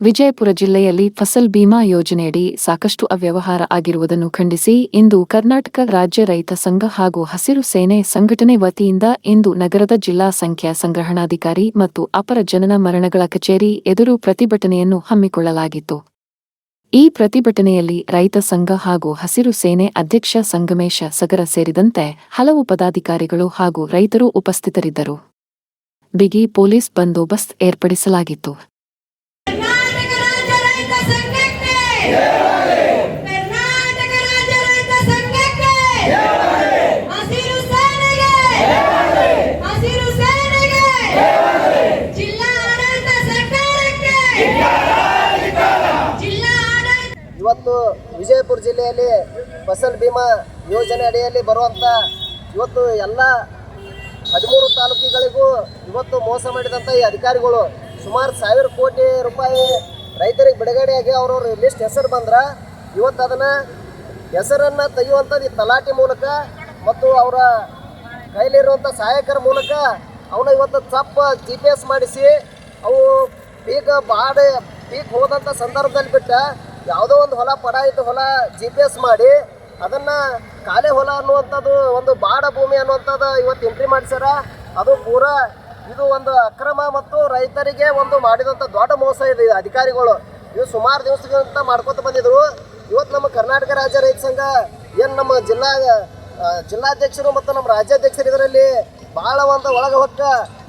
ವಿಜಯಪುರ ಜಿಲ್ಲೆಯಲ್ಲಿ ಫಸಲ್ ಬಿಮಾ ಯೋಜನೆಯಡಿ ಸಾಕಷ್ಟು ಅವ್ಯವಹಾರ ಆಗಿರುವುದನ್ನು ಖಂಡಿಸಿ ಇಂದು ಕರ್ನಾಟಕ ರಾಜ್ಯ ರೈತ ಸಂಘ ಹಾಗೂ ಹಸಿರು ಸೇನೆ ಸಂಘಟನೆ ವತಿಯಿಂದ ಇಂದು ನಗರದ ಜಿಲ್ಲಾ ಸಂಖ್ಯಾ ಸಂಗ್ರಹಣಾಧಿಕಾರಿ ಮತ್ತು ಅಪರ ಜನನ ಮರಣಗಳ ಕಚೇರಿ ಎದುರು ಪ್ರತಿಭಟನೆಯನ್ನು ಹಮ್ಮಿಕೊಳ್ಳಲಾಗಿತ್ತು. ಈ ಪ್ರತಿಭಟನೆಯಲ್ಲಿ ರೈತ ಸಂಘ ಹಾಗೂ ಹಸಿರು ಸೇನೆ ಅಧ್ಯಕ್ಷ ಸಂಗಮೇಶ ಸಗರ ಸೇರಿದಂತೆ ಹಲವು ಪದಾಧಿಕಾರಿಗಳು ಹಾಗೂ ರೈತರು ಉಪಸ್ಥಿತರಿದ್ದರು. ಬಿಗಿ ಪೊಲೀಸ್ ಬಂದೋಬಸ್ತ್ ಏರ್ಪಡಿಸಲಾಗಿತ್ತು. ಇವತ್ತು ವಿಜಯಪುರ ಜಿಲ್ಲೆಯಲ್ಲಿ ಫಸಲ್ ಬಿಮಾ ಯೋಜನೆ ಅಡಿಯಲ್ಲಿ ಬರುವಂಥ ಇವತ್ತು ಎಲ್ಲ ಹದಿಮೂರು ತಾಲೂಕುಗಳಿಗೂ ಇವತ್ತು ಮೋಸ ಮಾಡಿದಂಥ ಈ ಅಧಿಕಾರಿಗಳು. ಸುಮಾರು ಸಾವಿರ ಕೋಟಿ ರೂಪಾಯಿ ರೈತರಿಗೆ ಬಿಡುಗಡೆಯಾಗಿ ಅವ್ರವ್ರ ಲಿಸ್ಟ್ ಹೆಸರು ಬಂದ್ರೆ ಇವತ್ತು ಅದನ್ನು ಹೆಸರನ್ನು ತೆಗೆಯುವಂಥದ್ದು ಈ ತಲಾಟಿ ಮೂಲಕ ಮತ್ತು ಅವರ ಕೈಲಿರುವಂಥ ಸಹಾಯಕರ ಮೂಲಕ ಅವನ ಇವತ್ತು ಚಪ್ಪ ಜಿ ಪಿ ಎಸ್ ಮಾಡಿಸಿ ಅವು ಪೀಕ್ ಬಾಡ ಪೀಕ್ ಹೋದಂಥ ಸಂದರ್ಭದಲ್ಲಿ ಬಿಟ್ಟ ಯಾವುದೋ ಒಂದು ಹೊಲ ಪಡ ಇದ್ದ ಹೊಲ ಜಿ ಪಿ ಎಸ್ ಮಾಡಿ ಅದನ್ನು ಕಾಲೆ ಹೊಲ ಅನ್ನುವಂಥದ್ದು ಒಂದು ಬಾಡ ಭೂಮಿ ಅನ್ನುವಂಥದ್ದು ಇವತ್ತು ಎಂಟ್ರಿ ಮಾಡಿಸ್ಯಾರ. ಅದು ಪೂರಾ ಇದು ಒಂದು ಅಕ್ರಮ ಮತ್ತು ರೈತರಿಗೆ ಒಂದು ಮಾಡಿದಂಥ ದೊಡ್ಡ ಮೋಸ ಇದೆ ಅಧಿಕಾರಿಗಳು. ಇವು ಸುಮಾರು ದಿವಸಗಳಿಂದ ಮಾಡ್ಕೊತ ಬಂದಿದ್ರು. ಇವತ್ತು ನಮ್ಮ ಕರ್ನಾಟಕ ರಾಜ್ಯ ರೈತ ಸಂಘ ಏನು ನಮ್ಮ ಜಿಲ್ಲಾ ಜಿಲ್ಲಾಧ್ಯಕ್ಷರು ಮತ್ತು ನಮ್ಮ ರಾಜ್ಯಾಧ್ಯಕ್ಷರು ಇದರಲ್ಲಿ ಬಹಳ ಒಂದು ಒಳಗೆ ಹೊಟ್ಟ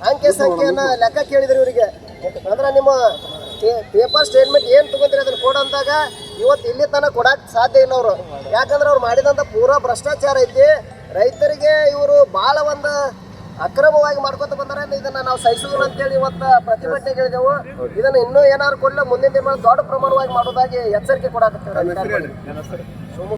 ಅಂಕೆ ಸಂಖ್ಯೆಯನ್ನು ಲೆಕ್ಕ ಕೇಳಿದ್ರು ಇವರಿಗೆ. ಅಂದ್ರೆ ನಿಮ್ಮ ಪೇಪರ್ ಸ್ಟೇಟ್ಮೆಂಟ್ ಏನು ತಗೊಂತೀರಿ ಅದನ್ನ ಕೊಡ ಅಂದಾಗ ಇವತ್ತು ಇಲ್ಲಿ ತನಕ ಕೊಡಕ್ಕೆ ಸಾಧ್ಯ ಇಲ್ಲ ಅವರು. ಯಾಕಂದ್ರೆ ಅವ್ರು ಮಾಡಿದಂಥ ಪೂರಾ ಭ್ರಷ್ಟಾಚಾರ ಐತಿ. ರೈತರಿಗೆ ಇವರು ಭಾಳ ಒಂದು ಅಕ್ರಮವಾಗಿ ಮಾಡ್ಕೊತ ಬಂದಾರೆ ಇದನ್ನ ನಾವು ಸಹಿಸುವುದಿಲ್ಲ ಅಂತೇಳಿ ಇವತ್ತು ಪ್ರತಿಭಟನೆ ಕೇಳಿದೆವು ಇದನ್ನ ಇನ್ನೂ ಏನಾದ್ರು ಕೊಡಲ್ಲ ಮುಂದಿನ ದಿನ ದೊಡ್ಡ ಪ್ರಮಾಣವಾಗಿ ಮಾಡೋದಾಗಿ ಎಚ್ಚರಿಕೆ ಕೊಡಾಕತ್ತೇವೆ